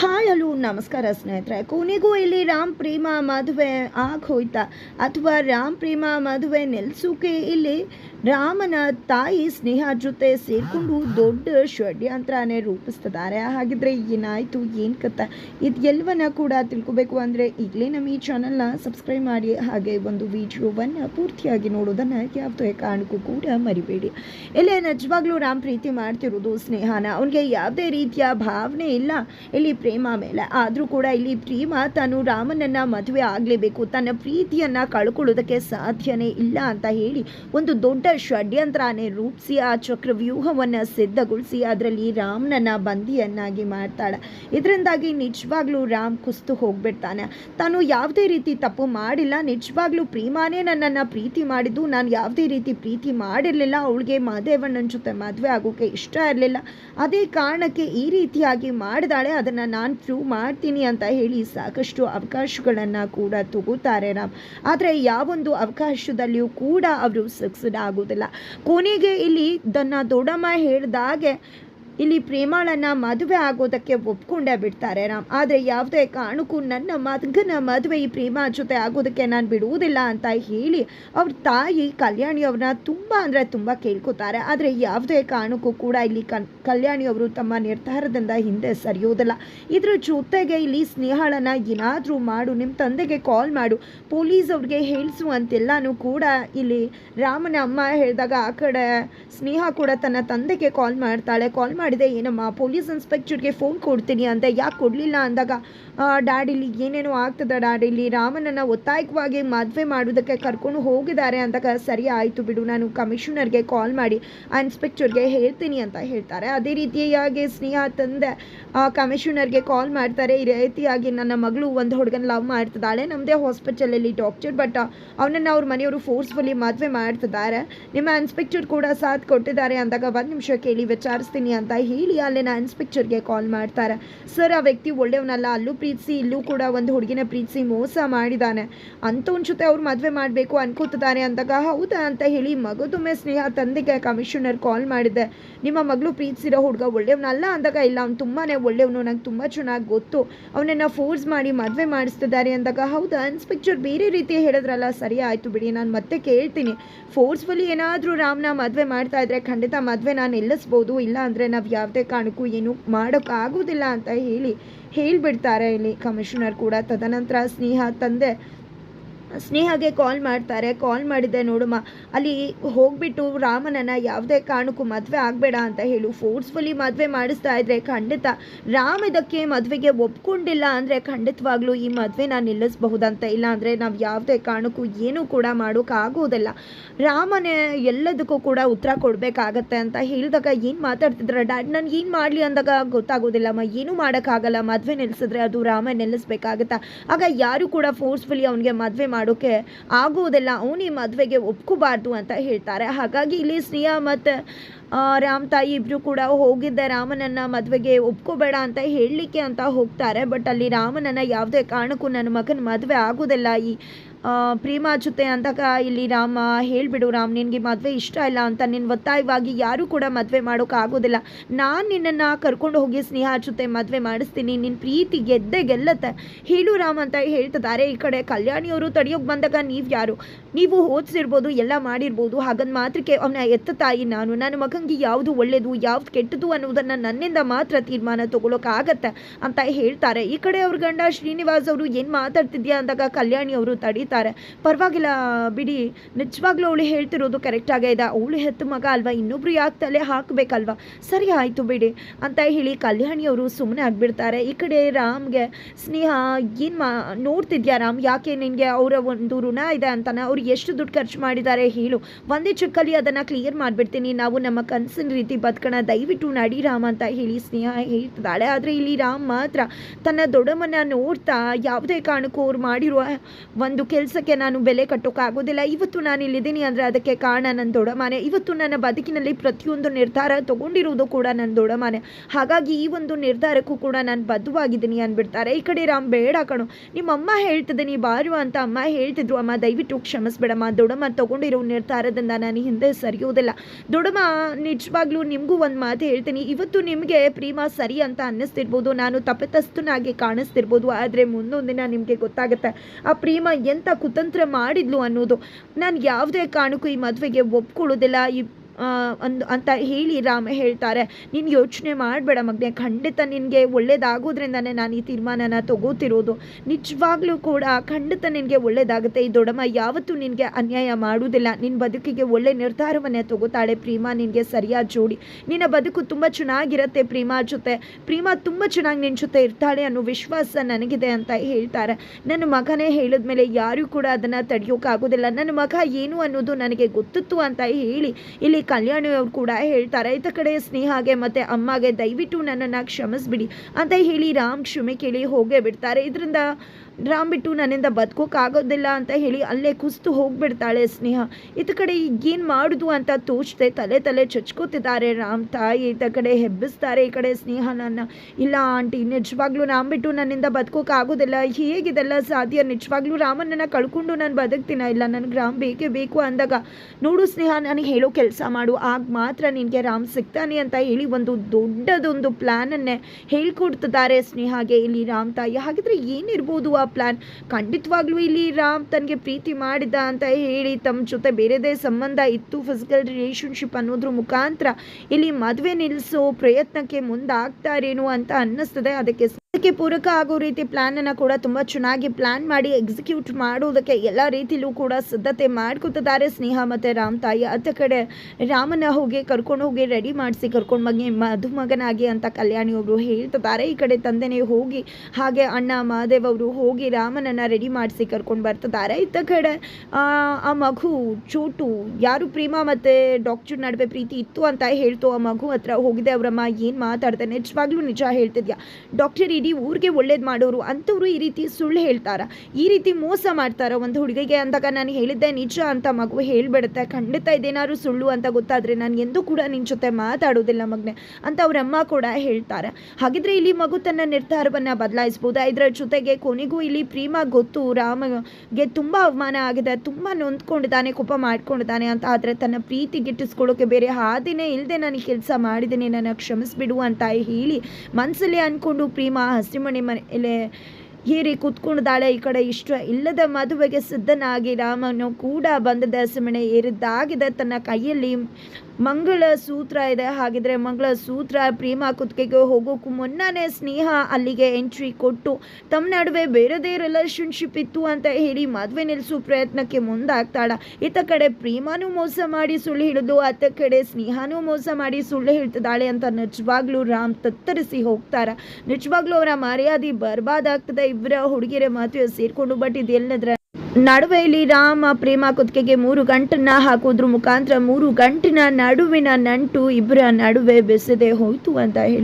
Hi hello ನಮಸ್ಕಾರ ಸ್ನೇಹಿತರೆ. ಕೊನೆಗೂ ಇಲ್ಲಿ ರಾಮ್ ಪ್ರೇಮ ಮದುವೆ ಆಗೋಯ್ತಾ? ಅಥವಾ ರಾಮ್ ಪ್ರೇಮ ಮದುವೆ ನೆಲೆಸೋಕೆ ಇಲ್ಲಿ ರಾಮನ ತಾಯಿ ಸ್ನೇಹ ಜೊತೆ ಸೇರಿಕೊಂಡು ದೊಡ್ಡ ಷಡ್ಯಂತ್ರನೇ ರೂಪಿಸ್ತಿದ್ದಾರೆ. ಹಾಗಿದ್ರೆ ಏನಾಯಿತು, ಏನು ಕತ್ತ ಇದು ಎಲ್ಲವನ್ನ ಕೂಡ ತಿಳ್ಕೊಬೇಕು ಅಂದರೆ ಈಗಲೇ ನಮ್ಮ ಈ ಚಾನಲ್ನ ಸಬ್ಸ್ಕ್ರೈಬ್ ಮಾಡಿ, ಹಾಗೆ ಒಂದು ವಿಡಿಯೋವನ್ನು ಪೂರ್ತಿಯಾಗಿ ನೋಡೋದನ್ನು ಯಾವುದೇ ಕಾರಣಕ್ಕೂ ಕೂಡ ಮರಿಬೇಡಿ. ಇಲ್ಲಿ ನಿಜವಾಗ್ಲೂ ರಾಮ್ ಪ್ರೀತಿ ಮಾಡ್ತಿರೋದು ಸ್ನೇಹನ. ಅವನಿಗೆ ಯಾವುದೇ ರೀತಿಯ ಭಾವನೆ ಇಲ್ಲ. ಇಲ್ಲಿ ಪ್ರೇಮ ಮೇಲೆ. ಆದರೂ ಕೂಡ ಇಲ್ಲಿ ಪ್ರೇಮ ತಾನು ರಾಮನನ್ನ ಮದುವೆ ಆಗಲೇಬೇಕು. ತನ್ನ ಪ್ರೀತಿಯನ್ನ ಕಳ್ಕೊಳ್ಳೋದಕ್ಕೆ ಸಾಧ್ಯನೇ ಇಲ್ಲ ಅಂತ ಹೇಳಿ ಒಂದು ದೊಡ್ಡ ಷಡ್ಯಂತ್ರನೇ ರೂಪಿಸಿ ಆ ಚಕ್ರವ್ಯೂಹವನ್ನು ಸಿದ್ಧಗೊಳಿಸಿ ಅದರಲ್ಲಿ ರಾಮನನ್ನ ಬಂದಿಯನ್ನಾಗಿ ಮಾಡ್ತಾಳೆ. ಇದರಿಂದಾಗಿ ನಿಜವಾಗ್ಲೂ ರಾಮ್ ಕುಸ್ತು ಹೋಗ್ಬಿಡ್ತಾನೆ. ತಾನು ಯಾವುದೇ ರೀತಿ ತಪ್ಪು ಮಾಡಿಲ್ಲ. ನಿಜವಾಗ್ಲೂ ಪ್ರೀಮಾನೇ ನನ್ನನ್ನು ಪ್ರೀತಿ ಮಾಡಿದ್ದು. ನಾನು ಯಾವುದೇ ರೀತಿ ಪ್ರೀತಿ ಮಾಡಿರಲಿಲ್ಲ. ಅವಳಿಗೆ ಮಹದೇವಣ್ಣನ ಜೊತೆ ಮದುವೆ ಆಗೋಕೆ ಇಷ್ಟ ಇರಲಿಲ್ಲ. ಅದೇ ಕಾರಣಕ್ಕೆ ಈ ರೀತಿಯಾಗಿ ಮಾಡಿದಾಳೆ. ಅದನ್ನು ನಾನು ಪ್ರೂವ್ ಮಾಡ್ತೀನಿ ಅಂತ ಹೇಳಿ ಸಾಕಷ್ಟು ಅವಕಾಶಗಳನ್ನು ಕೂಡ ತಗೋತಾರೆ ರಾಮ್. ಆದರೆ ಯಾವೊಂದು ಅವಕಾಶದಲ್ಲಿಯೂ ಕೂಡ ಅವರು ಸಕ್ಸಸ್ ಆಗೋದಿಲ್ಲ ಕೊನೆಗೆ ಇಲ್ಲಿ ದನ್ನ ದೊಡ್ಡಮ್ಮ ಹೇಳಿದಾಗೆ ಇಲ್ಲಿ ಪ್ರೇಮಾಳನ್ನ ಮದುವೆ ಆಗೋದಕ್ಕೆ ಒಪ್ಕೊಂಡೇ ಬಿಡ್ತಾರೆ ರಾಮ್. ಆದರೆ ಯಾವುದೇ ಕಾರಣಕ್ಕೂ ನನ್ನ ಮಗನ ಮದುವೆ ಈ ಪ್ರೇಮ ಜೊತೆ ಆಗೋದಕ್ಕೆ ನಾನು ಬಿಡುವುದಿಲ್ಲ ಅಂತ ಹೇಳಿ ಅವ್ರ ತಾಯಿ ಕಲ್ಯಾಣಿ ಅವ್ರನ್ನ ತುಂಬ ಅಂದರೆ ತುಂಬ ಕೇಳ್ಕೊತಾರೆ. ಆದರೆ ಯಾವುದೇ ಕಾರಣಕ್ಕೂ ಕೂಡ ಇಲ್ಲಿ ಕಲ್ಯಾಣಿ ಅವರು ತಮ್ಮ ನಿರ್ಧಾರದಿಂದ ಹಿಂದೆ ಸರಿಯೋದಿಲ್ಲ. ಇದ್ರ ಜೊತೆಗೆ ಇಲ್ಲಿ ಸ್ನೇಹಳನ್ನ ಏನಾದರೂ ಮಾಡು ನಿಮ್ಮ ತಂದೆಗೆ ಕಾಲ್ ಮಾಡು, ಪೊಲೀಸ್ ಅವ್ರಿಗೆ ಹೇಳಿಸು ಅಂತೆಲ್ಲನೂ ಕೂಡ ಇಲ್ಲಿ ರಾಮನ ಅಮ್ಮ ಹೇಳಿದಾಗ ಆ ಕಡೆ ಸ್ನೇಹ ಕೂಡ ತನ್ನ ತಂದೆಗೆ ಕಾಲ್ ಮಾಡ್ತಾಳೆ. ಕಾಲ್ ಮಾಡಿದೆ. ಏನಮ್ಮ ಪೊಲೀಸ್ ಇನ್ಸ್ಪೆಕ್ಟರ್ಗೆ ಫೋನ್ ಕೊಡ್ತೀನಿ ಅಂತ ಯಾಕೆ ಕೊಡಲಿಲ್ಲ ಅಂದಾಗ? ಡ್ಯಾಡಿಲಿ ಏನೇನೋ ಆಗ್ತದೆ ಡ್ಯಾಡಿಲಿ? ರಾಮನನ್ನು ಒತ್ತಾಯಕವಾಗಿ ಮದುವೆ ಮಾಡೋದಕ್ಕೆ ಕರ್ಕೊಂಡು ಹೋಗಿದ್ದಾರೆ ಅಂದಾಗ ಸರಿ ಆಯಿತು ಬಿಡು. ನಾನು ಕಮಿಷನರ್ಗೆ ಕಾಲ್ ಮಾಡಿ ಆ ಇನ್ಸ್ಪೆಕ್ಟರ್ಗೆ ಹೇಳ್ತೀನಿ ಅಂತ ಹೇಳ್ತಾರೆ. ಅದೇ ರೀತಿಯಾಗಿ ಸ್ನೇಹ ತಂದೆ, ಆ, ಕಮಿಷನರ್ಗೆ ಕಾಲ್ ಮಾಡ್ತಾರೆ. ಈ ರೀತಿಯಾಗಿ ನನ್ನ ಮಗಳು ಒಂದು ಹುಡುಗನ ಲವ್ ಮಾಡ್ತಿದ್ದಾಳೆ. ನಮ್ಮದೇ ಹಾಸ್ಪಿಟಲಲ್ಲಿ ಡಾಕ್ಟರ್, ಬಟ್ ಅವನನ್ನು ಅವ್ರ ಮನೆಯವರು ಫೋರ್ಸ್ಫುಲಿ ಮದುವೆ ಮಾಡ್ತಿದ್ದಾರೆ. ನಿಮ್ಮ ಇನ್ಸ್ಪೆಕ್ಟರ್ ಕೂಡ ಸಾಥ್ ಕೊಟ್ಟಿದ್ದಾರೆ ಅಂದಾಗ ಒಂದು ನಿಮಿಷ ಕೇಳಿ ವಿಚಾರಿಸ್ತೀನಿ ಅಂತ ಹೇಳಿ ಅಲ್ಲಿನ ಇನ್ಸ್ಪೆಕ್ಟರ್ಗೆ ಕಾಲ್ ಮಾಡ್ತಾರೆ. ಸರ್, ಆ ವ್ಯಕ್ತಿ ಒಳ್ಳೆಯವನಲ್ಲ. ಅಲ್ಲೂ ಪ್ರೀತಿಸಿ, ಇಲ್ಲೂ ಕೂಡ ಒಂದು ಹುಡುಗಿನ ಪ್ರೀತಿಸಿ ಮೋಸ ಮಾಡಿದ್ದಾನೆ. ಅಂಥವ್ನ ಜೊತೆ ಅವ್ರು ಮದುವೆ ಮಾಡಬೇಕು ಅನ್ಕೋತಿದ್ದಾನೆ ಅಂದಾಗ, ಹೌದಾ ಅಂತ ಹೇಳಿ ಮಗದೊಮ್ಮೆ ಸ್ನೇಹ ತಂದೆಗೆ ಕಮಿಷನರ್ ಕಾಲ್ ಮಾಡಿದ್ದೆ ನಿಮ್ಮ ಮಗಳು ಪ್ರೀತಿಸಿರೋ ಹುಡುಗ ಒಳ್ಳೆಯವನಲ್ಲ ಅಂದಾಗ, ಇಲ್ಲ, ಅವ್ನು ತುಂಬಾ ಒಳ್ಳೆಯವನು, ನಂಗೆ ತುಂಬ ಚೆನ್ನಾಗಿ ಗೊತ್ತು. ಅವನನ್ನು ಫೋರ್ಸ್ ಮಾಡಿ ಮದುವೆ ಮಾಡಿಸ್ತಿದ್ದಾರೆ ಅಂದಾಗ, ಹೌದಾ, ಇನ್ಸ್ಪೆಕ್ಟರ್ ಬೇರೆ ರೀತಿ ಹೇಳಿದ್ರಲ್ಲ, ಸರಿ ಆಯಿತು ಬಿಡಿ, ನಾನು ಮತ್ತೆ ಕೇಳ್ತೀನಿ. ಫೋರ್ಸ್ಫುಲಿ ಏನಾದರೂ ರಾಮ್ನ ಮದುವೆ ಮಾಡ್ತಾ ಇದ್ರೆ ಖಂಡಿತ ಮದುವೆ ನಾನು ನಿಲ್ಲಿಸ್ಬೋದು, ಇಲ್ಲ ಅಂದರೆ ನಾವು ಯಾವುದೇ ಕಾರಣಕ್ಕೂ ಏನು ಮಾಡೋಕ್ಕಾಗೋದಿಲ್ಲ ಅಂತ ಹೇಳಿ. ಹೇಳಿಬಿಡ್ತಾರೆ ಇಲ್ಲಿ ಕಮಿಷನರ್ ಕೂಡ. ತದನಂತರ ಸ್ನೇಹ ತಂದೆ ಸ್ನೇಹಗೆ ಕಾಲ್ ಮಾಡ್ತಾರೆ. ಕಾಲ್ ಮಾಡಿದ್ದೆ ನೋಡಮ್ಮ, ಅಲ್ಲಿ ಹೋಗ್ಬಿಟ್ಟು ರಾಮನನ್ನು ಯಾವುದೇ ಕಾರಣಕ್ಕೂ ಮದುವೆ ಆಗಬೇಡ ಅಂತ ಹೇಳು. ಫೋರ್ಸ್ಫುಲಿ ಮದುವೆ ಮಾಡಿಸ್ತಾ ಇದ್ರೆ ಖಂಡಿತ ರಾಮ್ ಇದಕ್ಕೆ ಮದುವೆಗೆ ಒಪ್ಕೊಂಡಿಲ್ಲ ಅಂದರೆ ಖಂಡಿತವಾಗ್ಲೂ ಈ ಮದುವೆನ ನಿಲ್ಲಿಸಬಹುದಂತ ಇಲ್ಲ ಅಂದರೆ ನಾವು ಯಾವುದೇ ಕಾರಣಕ್ಕೂ ಏನೂ ಕೂಡ ಮಾಡೋಕ್ಕಾಗೋದಿಲ್ಲ ರಾಮನೇ ಎಲ್ಲದಕ್ಕೂ ಕೂಡ ಉತ್ತರ ಕೊಡಬೇಕಾಗತ್ತೆ ಅಂತ ಹೇಳಿದಾಗ ಏನು ಮಾತಾಡ್ತಿದ್ರ? ಡ್ಯಾಡ್ ನನಗೆ ಏನು ಮಾಡಲಿ? ಅಂದಾಗ ಗೊತ್ತಾಗೋದಿಲ್ಲಮ್ಮ ಏನೂ ಮಾಡೋಕ್ಕಾಗಲ್ಲ. ಮದುವೆ ನಿಲ್ಲಿಸಿದ್ರೆ ಅದು ರಾಮ ನಿಲ್ಲಿಸ್ಬೇಕಾಗತ್ತಾ? ಆಗ ಯಾರು ಕೂಡ ಫೋರ್ಸ್ಫುಲಿ ಅವನಿಗೆ ಮದುವೆ ಮಾಡೋಕ್ಕೆ ಆಗುವುದಿಲ್ಲ. ಅವನು ಈ ಮದುವೆಗೆ ಒಪ್ಕೋಬಾರ್ದು ಅಂತ ಹೇಳ್ತಾರೆ. ಹಾಗಾಗಿ ಇಲ್ಲಿ ಸ್ನೇಹ ಮತ್ತು ರಾಮ್ ತಾಯಿ ಇಬ್ಬರು ಕೂಡ ಹೋಗಿದ್ದೆ. ರಾಮನನ್ನ ಮದುವೆಗೆ ಒಪ್ಕೋಬೇಡ ಅಂತ ಹೇಳಲಿಕ್ಕೆ ಅಂತ ಹೋಗ್ತಾರೆ. ಬಟ್ ಅಲ್ಲಿ ರಾಮನನ್ನ ಯಾವುದೇ ಕಾರಣಕ್ಕೂ ನನ್ನ ಮಗನ ಮದುವೆ ಆಗೋದಿಲ್ಲ ಈ ಪ್ರೇಮ ಜೊತೆ ಅಂದಾಗ ಇಲ್ಲಿ ರಾಮ ಹೇಳಿಬಿಡು, ರಾಮ್ ನಿನಗೆ ಮದುವೆ ಇಷ್ಟ ಇಲ್ಲ ಅಂತ. ನಿನ್ನ ಒತ್ತಾಯವಾಗಿ ಯಾರೂ ಕೂಡ ಮದುವೆ ಮಾಡೋಕ್ಕಾಗೋದಿಲ್ಲ ನಾನು ನಿನ್ನನ್ನು ಕರ್ಕೊಂಡು ಹೋಗಿ ಸ್ನೇಹ ಜೊತೆ ಮದುವೆ ಮಾಡಿಸ್ತೀನಿ. ನಿನ್ನ ಪ್ರೀತಿ ಗೆದ್ದೆ ಗೆಲ್ಲತ್ತೆ. ಹೇಳು ರಾಮ್ ಅಂತ ಹೇಳ್ತಿದ್ದಾರೆ ಈ ಕಡೆ ಕಲ್ಯಾಣಿಯವರು ತಡೆಯೋಕೆ ಬಂದಾಗ ನೀವು ಯಾರು? ನೀವು ಓದಿಸಿರ್ಬೋದು, ಎಲ್ಲ ಮಾಡಿರ್ಬೋದು. ಹಾಗಂದ್ ಮಾತ್ರಕ್ಕೆ ಅವನ ಎತ್ತ ತಾಯಿ ನಾನು. ನನ್ನ ಮಗನಿಗೆ ಯಾವುದು ಒಳ್ಳೆಯದು ಯಾವ್ದು ಕೆಟ್ಟದು ಅನ್ನೋದನ್ನು ನನ್ನಿಂದ ಮಾತ್ರ ತೀರ್ಮಾನ ತಗೊಳಕ್ಕಾಗತ್ತೆ ಅಂತ ಹೇಳ್ತಾರೆ. ಈ ಕಡೆ ಅವ್ರ ಗಂಡ ಶ್ರೀನಿವಾಸ್ ಅವರು ಏನು ಮಾತಾಡ್ತಿದ್ಯಾ ಅಂದಾಗ ಕಲ್ಯಾಣಿ ಅವರು ತಡೀತಾರೆ ಪರವಾಗಿಲ್ಲ, ಬಿಡಿ. ನಿಜವಾಗ್ಲೂ ಅವಳು ಹೇಳ್ತಿರೋದು ಕರೆಕ್ಟಾಗೇ ಇದೆ. ಅವಳು ಹೆತ್ತು ಮಗ ಅಲ್ವಾ? ಇನ್ನೊಬ್ರು ಯಾಕೆ ತಲೆ ಹಾಕಬೇಕಲ್ವಾ? ಸರಿ ಆಯಿತು ಬಿಡಿ ಅಂತ ಹೇಳಿ ಕಲ್ಯಾಣಿಯವರು ಸುಮ್ಮನೆ ಆಗಿಬಿಡ್ತಾರೆ. ಈ ಕಡೆ ರಾಮ್ಗೆ, ಸ್ನೇಹ, ಏನು ಮಾ, ನೋಡ್ತಿದ್ಯಾ ರಾಮ್? ಯಾಕೆ ನಿನಗೆ ಅವರ ಒಂದು ಋಣ ಇದೆ ಅಂತಾನೆ? ಅವ್ರು ಎಷ್ಟು ದುಡ್ಡು ಖರ್ಚು ಮಾಡಿದ್ದಾರೆ ಹೇಳು. ಒಂದೇ ಚುಕ್ಕಲ್ಲಿ ಅದನ್ನು ಕ್ಲಿಯರ್ ಮಾಡಿಬಿಡ್ತೀನಿ. ನಾವು ನಮ್ಮ ಕನಸಿನ ರೀತಿ ಬದುಕೋಣ. ದಯವಿಟ್ಟು ನಡಿ ರಾಮ್ ಅಂತ ಹೇಳಿ ಸ್ನೇಹ ಹೇಳ್ತಿದ್ದಾಳೆ. ಆದರೆ ಇಲ್ಲಿ ರಾಮ್ ಮಾತ್ರ ತನ್ನ ದೊಡ್ಡಮ್ಮನ ನೋಡ್ತಾ ಯಾವುದೇ ಕಾರಣಕ್ಕೂ ಅವ್ರು ಮಾಡಿರುವ ಒಂದು ಕೆಲಸಕ್ಕೆ ನಾನು ಬೆಲೆ ಕಟ್ಟೋಕ್ಕಾಗೋದಿಲ್ಲ. ಇವತ್ತು ನಾನು ಇಲ್ಲಿದ್ದೀನಿ ಅಂದರೆ ಅದಕ್ಕೆ ಕಾರಣ ನನ್ನ ದೊಡಮಾನೆ ಇವತ್ತು ನನ್ನ ಬದುಕಿನಲ್ಲಿ ಪ್ರತಿಯೊಂದು ನಿರ್ಧಾರ ತಗೊಂಡಿರುವುದು ಕೂಡ ನನ್ನ ದೊಡಮಾನೆ ಹಾಗಾಗಿ ಈ ಒಂದು ನಿರ್ಧಾರಕ್ಕೂ ಕೂಡ ನಾನು ಬದ್ಧವಾಗಿದ್ದೀನಿ ಅಂದ್ಬಿಡ್ತಾರೆ. ಈ ಕಡೆ ರಾಮ್, ಬೇಡ ಕಣು. ನಿಮ್ಮಮ್ಮ ಹೇಳ್ತಿದ್ದೆ ನೀ ಬಾರು ಅಂತ ಅಮ್ಮ ಹೇಳ್ತಿದ್ರು. ಅಮ್ಮ, ದಯವಿಟ್ಟು ಕ್ಷಮಿಸ್ಬೇಡಮ್ಮ. ದೊಡಮ್ಮ ತಗೊಂಡಿರೋ ನಿರ್ಧಾರದಿಂದ ನಾನು ಹಿಂದೆ ಸರಿಯೋದಿಲ್ಲ. ದೊಡಮ್ಮ ನಿಜವಾಗ್ಲೂ ನಿಮಗೂ ಒಂದು ಮಾತು ಹೇಳ್ತೀನಿ. ಇವತ್ತು ನಿಮಗೆ ಪ್ರೀಮ ಸರಿ ಅಂತ ಅನ್ನಿಸ್ತಿರ್ಬೋದು. ನಾನು ತಪ್ಪಿತಸ್ಥನಾಗಿ ಕಾಣಿಸ್ತಿರ್ಬೋದು. ಆದರೆ ದಿನ ನಿಮಗೆ ಗೊತ್ತಾಗುತ್ತೆ. ಆ ಪ್ರೀಮ ಎಂಥ ಕುತಂತ್ರ ಮಾಡಿದ್ಲು ಅನ್ನೋದು. ನಾನು ಯಾವುದೇ ಕಾರಣಕ್ಕೂ ಈ ಮದುವೆಗೆ ಒಪ್ಕೊಳ್ಳೋದಿಲ್ಲ. ಈ ಅಂದ್ ಅಂತ ಹೇಳಿ ರಾಮ ಹೇಳ್ತಾರೆ, ನೀನು ಯೋಚನೆ ಮಾಡಬೇಡ ಮಗನೇ, ಖಂಡಿತ ನಿನಗೆ ಒಳ್ಳೇದಾಗೋದ್ರಿಂದನೇ ನಾನು ಈ ತೀರ್ಮಾನನ ತಗೋತಿರೋದು. ನಿಜವಾಗ್ಲೂ ಕೂಡ ಖಂಡಿತ ನಿನಗೆ ಒಳ್ಳೇದಾಗುತ್ತೆ. ಈ ದೊಡಮ್ಮ ಯಾವತ್ತೂ ನಿನಗೆ ಅನ್ಯಾಯ ಮಾಡುವುದಿಲ್ಲ ನಿನ್ನ ಬದುಕಿಗೆ ಒಳ್ಳೆ ನಿರ್ಧಾರವನ್ನೇ ತಗೋತಾಳೆ ಪ್ರೀಮಾ, ನಿನಗೆ ಸರಿಯಾದ ಜೋಡಿ. ನಿನ್ನ ಬದುಕು ತುಂಬ ಚೆನ್ನಾಗಿರುತ್ತೆ ಪ್ರೀಮಾ ಜೊತೆ. ಪ್ರೀಮಾ ತುಂಬ ಚೆನ್ನಾಗಿ ನಿನ್ನ ಜೊತೆ ಇರ್ತಾಳೆ ಅನ್ನೋ ವಿಶ್ವಾಸ ನನಗಿದೆ ಅಂತ ಹೇಳ್ತಾರೆ. ನನ್ನ ಮಗನೇ ಹೇಳಿದ್ಮೇಲೆ ಯಾರೂ ಕೂಡ ಅದನ್ನು ತಡೆಯೋಕ್ಕಾಗೋದಿಲ್ಲ ನನ್ನ ಮಗ ಏನು ಅನ್ನೋದು ನನಗೆ ಗೊತ್ತಿತ್ತು ಅಂತ ಹೇಳಿ, ಇಲ್ಲಿ ಕಲ್ಯಾಣಿ ಅವ್ರು ಕೂಡ ಹೇಳ್ತಾರೆ. ಇತ ಕಡೆ ಸ್ನೇಹಾಗೆ ಮತ್ತು ಅಮ್ಮಗೆ ದಯವಿಟ್ಟು ನನ್ನನ್ನು ಕ್ಷಮಿಸ್ಬಿಡಿ ಅಂತ ಹೇಳಿ ರಾಮ್ ಕ್ಷಮೆ ಕೇಳಿ ಹೋಗೇ ಬಿಡ್ತಾರೆ. ಇದರಿಂದ ರಾಮ್ ಬಿಟ್ಟು ನನ್ನಿಂದ ಬದುಕೋಕ್ಕಾಗೋದಿಲ್ಲ ಅಂತ ಹೇಳಿ ಅಲ್ಲೇ ಕುಸ್ತು ಹೋಗಿಬಿಡ್ತಾಳೆ ಸ್ನೇಹ. ಇತ್ತ ಕಡೆ ಈಗೇನು ಮಾಡುದು ಅಂತ ತೋಚದೆ ತಲೆ ತಲೆ ಚಚ್ಕೋತಿದ್ದಾರೆ ರಾಮ್ ತಾಯಿ. ಈತ ಕಡೆ ಹೆಬ್ಬಿಸ್ತಾರೆ ಈ ಕಡೆ ಸ್ನೇಹ ನನ್ನ. ಇಲ್ಲ ಆಂಟಿ, ನಿಜವಾಗ್ಲೂ ರಾಮ್ ಬಿಟ್ಟು ನನ್ನಿಂದ ಬದುಕೋಕ್ಕಾಗೋದಿಲ್ಲ ಹೇಗಿದೆಲ್ಲ ಸಾಧ್ಯ? ನಿಜವಾಗ್ಲೂ ರಾಮನನ್ನು ಕಳ್ಕೊಂಡು ನಾನು ಬದುಕ್ತೀನ? ಇಲ್ಲ ನನಗೆ ರಾಮ್ ಬೇಕೇ ಬೇಕು ಅಂದಾಗ. ನೋಡು ಸ್ನೇಹ, ನನಗೆ ಹೇಳೋ ಕೆಲಸ ಮಾಡು. ಆಗ ಮಾತ್ರ ನಿನಗೆ ರಾಮ್ ಸಿಗ್ತಾನೆ ಅಂತ ಹೇಳಿ ಒಂದು ದೊಡ್ಡದೊಂದು ಪ್ಲ್ಯಾನನ್ನೇ ಹೇಳ್ಕೊಡ್ತಿದ್ದಾರೆ ಸ್ನೇಹಾಗೆ. ಇಲ್ಲಿ ರಾಮ್ ತಾಯಿ, ಹಾಗಿದ್ರೆ ಏನಿರ್ಬೋದು ಆ ಪ್ಲ್ಯಾನ್ ಖಂಡಿತವಾಗ್ಲೂ ಇಲ್ಲಿ ರಾಮ್ ತನಗೆ ಪ್ರೀತಿ ಮಾಡಿದ ಅಂತ ಹೇಳಿ ತಮ್ಮ ಜೊತೆ ಬೇರೆದೇ ಸಂಬಂಧ ಇತ್ತು ಫಿಸಿಕಲ್ ರಿಲೇಶನ್ಶಿಪ್ ಅನ್ನೋದ್ರ ಮುಖಾಂತರ. ಇಲ್ಲಿ ಮದುವೆ ನಿಲ್ಲಿಸೋ ಪ್ರಯತ್ನಕ್ಕೆ ಮುಂದಾಗ್ತಾರೇನು ಅಂತ ಅನ್ನಿಸ್ತದೆ. ಅದಕ್ಕೆ ಅದಕ್ಕೆ ಪೂರಕ ಆಗೋ ರೀತಿ ಪ್ಲ್ಯಾನನ್ನು ಕೂಡ ತುಂಬ ಚೆನ್ನಾಗಿ ಪ್ಲ್ಯಾನ್ ಮಾಡಿ ಎಕ್ಸಿಕ್ಯೂಟ್ ಮಾಡೋದಕ್ಕೆ ಎಲ್ಲ ರೀತಿಲೂ ಕೂಡ ಸಿದ್ಧತೆ ಮಾಡ್ಕೊತಿದ್ದಾರೆ ಸ್ನೇಹ ಮತ್ತು ರಾಮ್ ತಾಯಿ. ಅತ್ತ ಕಡೆ ರಾಮನ ಹೋಗಿ ಕರ್ಕೊಂಡು ಹೋಗಿ ರೆಡಿ ಮಾಡಿಸಿ ಕರ್ಕೊಂಡು ಮಗಿ ಮಧುಮಗನಾಗಿ ಅಂತ ಕಲ್ಯಾಣಿ ಅವರು ಹೇಳ್ತಿದ್ದಾರೆ. ಈ ಕಡೆ ತಂದೆನೇ ಹೋಗಿ ಹಾಗೆ ಅಣ್ಣ ಮಹಾದೇವ್ ಅವರು ಹೋಗಿ ರಾಮನನ್ನು ರೆಡಿ ಮಾಡಿಸಿ ಕರ್ಕೊಂಡು ಬರ್ತಿದ್ದಾರೆ. ಇತ್ತ ಕಡೆ, ಆ ಮಗು ಚೋಟು, ಯಾರು ಪ್ರೇಮ ಮತ್ತು ಡಾಕ್ಟರ್ ನಡುವೆ ಪ್ರೀತಿ ಇತ್ತು ಅಂತ ಹೇಳ್ತು ಆ ಮಗು ಹತ್ರ ಹೋಗಿದೆ. ಅವರಮ್ಮ ಏನು ಮಾತಾಡ್ತಾನೆ? ನಿಜವಾಗ್ಲೂ ನಿಜ ಹೇಳ್ತಿದ್ಯಾ? ಡಾಕ್ಟರ್ ಇಡೀ ಊರಿಗೆ ಒಳ್ಳೇದು ಮಾಡೋರು ಅಂಥವ್ರು ಈ ರೀತಿ ಸುಳ್ಳು ಹೇಳ್ತಾರ. ಈ ರೀತಿ ಮೋಸ ಮಾಡ್ತಾರ ಒಂದು ಹುಡುಗಿಗೆ ಅಂದಾಗ ನಾನು ಹೇಳಿದ್ದೆ ನಿಜ ಅಂತ ಮಗು ಹೇಳಿಬಿಡುತ್ತೆ. ಖಂಡಿತ ಇದೇನಾದ್ರು ಸುಳ್ಳು ಅಂತ ಗೊತ್ತಾದರೆ ನಾನು ಎಂದೂ ಕೂಡ ನಿನ್ನ ಜೊತೆ ಮಾತಾಡೋದಿಲ್ಲ ಮಗನೇ ಅಂತ ಅವರಮ್ಮ ಕೂಡ ಹೇಳ್ತಾರೆ. ಹಾಗಿದ್ರೆ ಇಲ್ಲಿ ಮಗು ತನ್ನ ನಿರ್ಧಾರವನ್ನು ಬದಲಾಯಿಸ್ಬೋದು? ಇದರ ಜೊತೆಗೆ ಕೊನೆಗೂ ಇಲ್ಲಿ ಪ್ರೇಮ ಗೊತ್ತು, ರಾಮಗೆ ತುಂಬ ಅವಮಾನ ಆಗಿದೆ. ತುಂಬ ನೊಂದ್ಕೊಂಡಿದ್ದಾನೆ, ಕೋಪ ಮಾಡ್ಕೊಂಡಿದ್ದಾನೆ ಅಂತ. ಆದರೆ ತನ್ನ ಪ್ರೀತಿ ಗಿಟ್ಟಿಸ್ಕೊಳ್ಳೋಕೆ ಬೇರೆ ಹಾದಿನೇ ಇಲ್ಲದೆ ನಾನು ಕೆಲಸ ಮಾಡಿದ್ದೀನಿ ನನ್ನ ಕ್ಷಮಿಸ್ಬಿಡು ಅಂತ ಹೇಳಿ ಮನಸ್ಸಲ್ಲಿ ಅಂದ್ಕೊಂಡು ಪ್ರೇಮ ಹಸಿಮಣಿ ಮನೆಯಲ್ಲಿ ಹೀರಿ ಕೂತ್ಕೊಂಡಿದ್ದಾಳೆ ಈ ಕಡೆ ಇಷ್ಟ ಇಲ್ಲದ ಮದುವೆಗೆ ಸಿದ್ಧನಾಗಿ ರಾಮನು ಕೂಡ ಬಂದದ ಹಸಿಮಣೆ ಏರಿದ್ದಾಗಿದೆ. ತನ್ನ ಕೈಯಲ್ಲಿ ಮಂಗಳ ಸೂತ್ರ ಇದೆ. ಹಾಗಿದ್ರೆ ಮಂಗಳ ಸೂತ್ರ ಪ್ರೇಮ ಕುತ್ತಿಗೆಗೆ ಹೋಗೋಕ್ಕೂ ಮುನ್ನನೇ ಸ್ನೇಹ ಅಲ್ಲಿಗೆ ಎಂಟ್ರಿ ಕೊಟ್ಟು ತಮ್ಮ ನಡುವೆ ಬೇರೆದೇ ರಿಲೇಶನ್ಶಿಪ್ ಇತ್ತು ಅಂತ ಹೇಳಿ ಮದುವೆ ನಿಲ್ಲಿಸೋ ಪ್ರಯತ್ನಕ್ಕೆ ಮುಂದಾಗ್ತಾಳ. ಇತ್ತ ಕಡೆ ಪ್ರೇಮನೂ ಮೋಸ ಮಾಡಿ ಸುಳ್ಳು ಹಿಡಿದು ಅತ್ತ ಕಡೆ ಸ್ನೇಹನೂ ಮೋಸ ಮಾಡಿ ಸುಳ್ಳು ಹೇಳ್ತಿದ್ದಾಳೆ ಅಂತ ನಿಜವಾಗ್ಲೂ ರಾಮ್ ತತ್ತರಿಸಿ ಹೋಗ್ತಾರ. ನಿಜವಾಗ್ಲೂ ಅವರ ಮರ್ಯಾದೆ ಬರ್ಬಾದಾಗ್ತದೆ. ಇಬ್ಬರ ಹುಡುಗಿಯರ ಮದುವೆ ಸೇರಿಕೊಂಡು ಬಟ್ ಇದೆಲ್ಲದ್ರ ನಡುವೆ ಇಲ್ಲಿ ರಾಮ ಪ್ರೇಮ ಕುತ್ತಿಗೆಗೆ ಮೂರು ಗಂಟನ್ನ ಹಾಕೋದ್ರ ಮುಖಾಂತರ ಮೂರು ಗಂಟಿನ ನಡುವಿನ ನಂಟು ಇಬ್ಬರ ನಡುವೆ ಬೆಸದೆ ಹೋಯ್ತು ಅಂತ ಹೇಳಿ